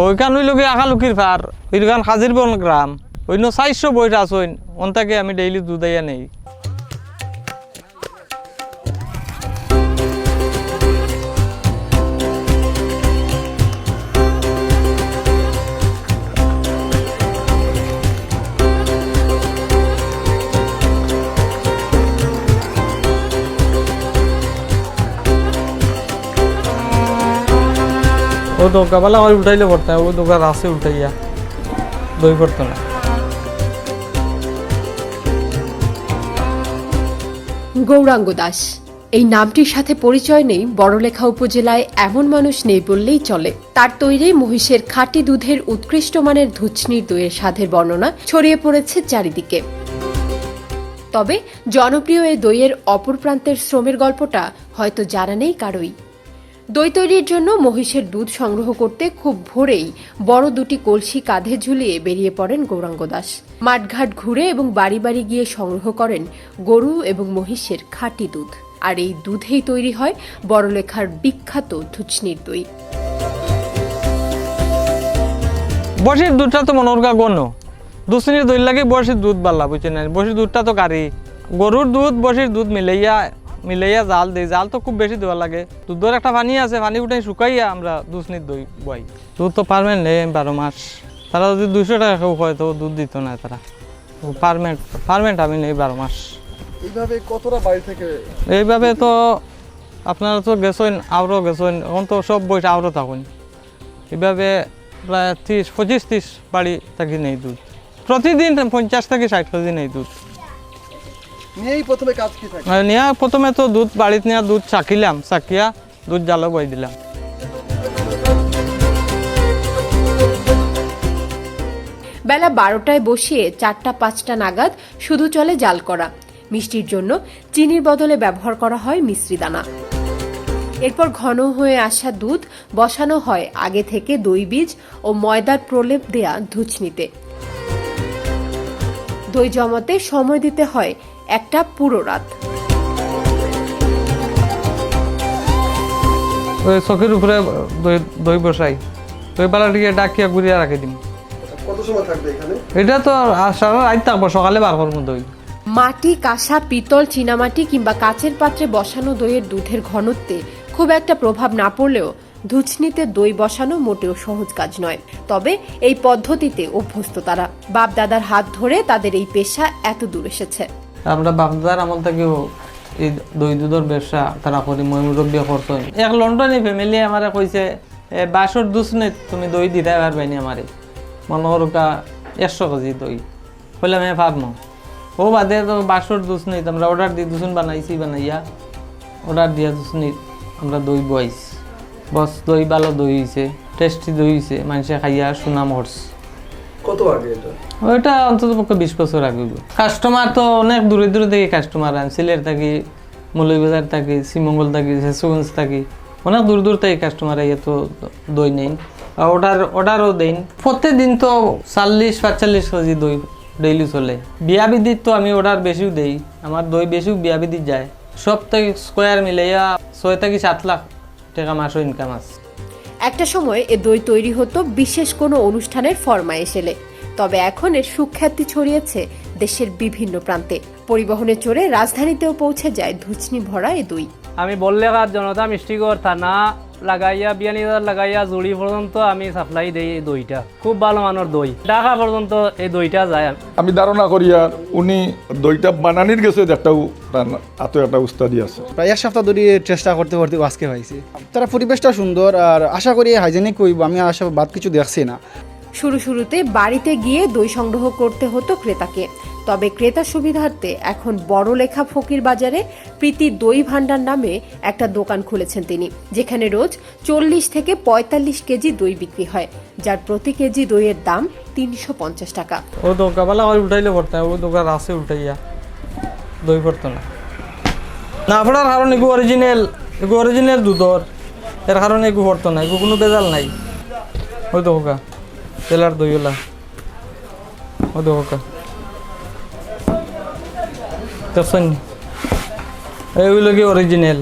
ওইখান হইল কি আকালুকির ফার, ওইখান হাজির বন গ্রাম। অন্য চারশো বইটা আসইন থেকে আমি ডেইলি দুধাইয়া নেই। ও দোকানওয়ালা আমার উঠাইলে পড়তে ও দোকান আছে উঠাইয়া দই পড়তো না। গৌরাঙ্গ দাস, এই নামটির সাথে পরিচয় নেই, বড়লেখা উপজেলায় এমন মানুষ নেই বললেই চলে। তার তৈরি মহিষের খাঁটি দুধের উৎকৃষ্ট মানের ধুচনির দইয়ের স্বাদের বর্ণনা ছড়িয়ে পড়েছে চারিদিকে। তবে জনপ্রিয় এই দইয়ের অপর প্রান্তের শ্রমের গল্পটা হয়তো জানা নেই কারোই। দই তৈরির জন্য মহিষের দুধ সংগ্রহ করতে খুব ভোরেই বড় দুটি কলসি কাঁধে ঝুলিয়ে বেরিয়ে পড়েন গৌরাঙ্গ দাস। মাঠঘাট ঘুরে এবং বাড়ি বাড়ি গিয়ে সংগ্রহ করেন গরু এবং মহিষের খাঁটি দুধ। আর এই দুধেই তৈরি হয় বড়লেখার বিখ্যাত ধুচনির দই। বসির দুধটা তো মনোরগা গণ দুশ্রেণীর দই লাগে বসির দুধ বাল্লা বুঝছেন? বসির দুধটা তো কারি গরুর দুধ বসির দুধ মিলাইয়া মিলাইয়া জাল দেই। জাল তো খুব বেশি দেওয়া লাগে। দুধের একটা পানি আছে পানি উঠে শুকাইয়া আমরা দুশ্রেণীর দই বই দুধ তো পারমেন্ট নেই বারো মাস। তারা যদি দুইশো টাকা কেউ হয় তো দুধ দিত না তারা। পারমেন্ট পারমেন্ট আমি নেই বারো মাস। এইভাবে কতটা বাড়ি থেকে? এইভাবে তো আপনারা তো গেছেন আরও গেছেন এখন তো সব বইটা আরও থাকুন। এইভাবে প্রায় ত্রিশ পঁচিশ ত্রিশ বাড়ি থাকি নেই দুধ। প্রতিদিন পঞ্চাশ থেকে ষাট কেজি নেই দুধ। নিয়েই প্রথমে কাজ কি থাকে? মানে প্রথমে তো দুধ বাড়িতে নিয়ে দুধ চাকিলাম চাকিয়া দুধ জালো বই দিলাম। বেলা বারোটায় বসিয়ে চারটা পাঁচটা নাগাদ শুধু চলে জাল করা। মিষ্টির জন্য চিনির বদলে ব্যবহার করা হয় মিশ্রি দানা। এরপর ঘন হয়ে আসা দুধ বসানো হয় আগে থেকে দই বীজ ও ময়দার প্রলেপ দেয়া ধুচনিতে। দই জমাতে সময় দিতে হয় একটা পুরো রাত। ওই চকির উপরে দই দই বসাই। দই পালাটিকে ডাকিয়া ঘুরিয়া রাখি দিম। কত সময় থাকবে এখানে? এটা তো আর সারা রাত থাকব সকালে বার করব দই। মাটি কাঁসা পিতল চীনামাটি কিংবা কাচের পাত্রে বসানো দইয়ের দুধের ঘনত্বে খুব একটা প্রভাব না পড়লেও ধুচনিতে দই বসানো মোটেও সহজ কাজ নয়। তবে এই পদ্ধতিতে অভ্যস্ত তারা। বাপ দাদার হাত ধরে তাদের এই পেশা এত দূর এসেছে। আমরা বাপদার আমল থেকেও এই দই দুধের ব্যবসা তারা করি মুরব্বী করতো এক লন্ডনে ফ্যামিলি আমারে কইছে বাসর দুধ নেই তুমি দই দিতে পারবাইনি আমারে মনে করুকা একশো কেজি দই। বললাম হ্যাঁ পারব ও বাদে তো বাসর দুধ নেই আমরা অর্ডার দিয়ে দুসুন বানাইছি, বানাইয়া। অর্ডার দিয়া দুসুনি আমরা দই বয়াইছি বস দই ভালো দই হয়েছে টেস্টি দই হয়েছে মানুষে খাইয়া সুনাম হরছে কত আগে এটা? ওইটা অন্তত পক্ষে বিশ বছর আগে। কাস্টমার তো অনেক দূরে দূরে থেকে কাস্টমার আন। সিলেট থাকি, মৌলভীবাজার থাকি, শ্রীমঙ্গল থাকি শেষগঞ্জ থাকি। অনেক দূর দূর থেকে কাস্টমার আইয়া তো দই নেই। অর্ডার অর্ডারও দেন প্রত্যেক দিন তো চল্লিশ, পাঁচচল্লিশ কেজি দই ডেইলি চলে। বিয়া বিদিত তো আমি অর্ডার বেশিও দেই। আমার দই বেশিও বিয়া বিদিত যায়। সব থেকে স্কোয়ার মিলাইয়া ছয় থেকে সাত লাখ টাকা মাসও ইনকাম আছে। একটা সময় এ দই তৈরি হতো বিশেষ কোনো অনুষ্ঠানের ফরমায়েশ এলে তবে এখন এর সুখ্যাতি ছড়িয়েছে দেশের বিভিন্ন প্রান্তে। পরিবহনে চড়ে রাজধানীতেও পৌঁছে যায় ধুচনি ভরা এ দই। আমি বললে জনতা মিষ্টিগড় থানা লাগাইয়া বিয়ানীবাজার লাগাইয়া জুড়ি পর্যন্ত আমি সাপ্লাই দিই এই দইটা। খুব ভালো মানের দই ঢাকা পর্যন্ত এই দইটা যায়। আমি ধারণা করি আর উনি দইটা বানানির গেছে একটাও তার এত একটা উস্তাদি আছে। প্রায় এক সপ্তাহ ধরে চেষ্টা করতে করতে আজকে হয়েছে তারা পরিবেশটা সুন্দর আর আশা করি হাইজেনিক হইব আমি আশা বাদ কিছু দেখছি না। শুরু শুরুতে বাড়িতে গিয়ে দই সংগ্রহ করতে হতো ক্রেতাকে। তবে ক্রেতা সুবিধার্থে এখন বড় লেখা ফকির বাজারে প্রীতি দই ভাণ্ডার নামে একটা দোকান খুলেছেন তিনি, যেখানে রোজ চল্লিশ থেকে পঁয়তাল্লিশ কেজি দই বিক্রি হয়, যার প্রতি কেজি দইয়ের দাম তিনশো পঞ্চাশ টাকা। ও দোকানওয়ালা ওই উঠাইলে পড়তে ও দোকান আছে উঠাইয়া দই পড়তো না। না, আপনার কারণ এগু অরিজিনাল এগু অরিজিনাল দুধর, এর কারণে এগু পড়তো না এগু কোনো বেজাল নাই। ওই দোকা তেলার দইওলা ও দোকা দেখছেন এইগুলো কি অরিজিনাল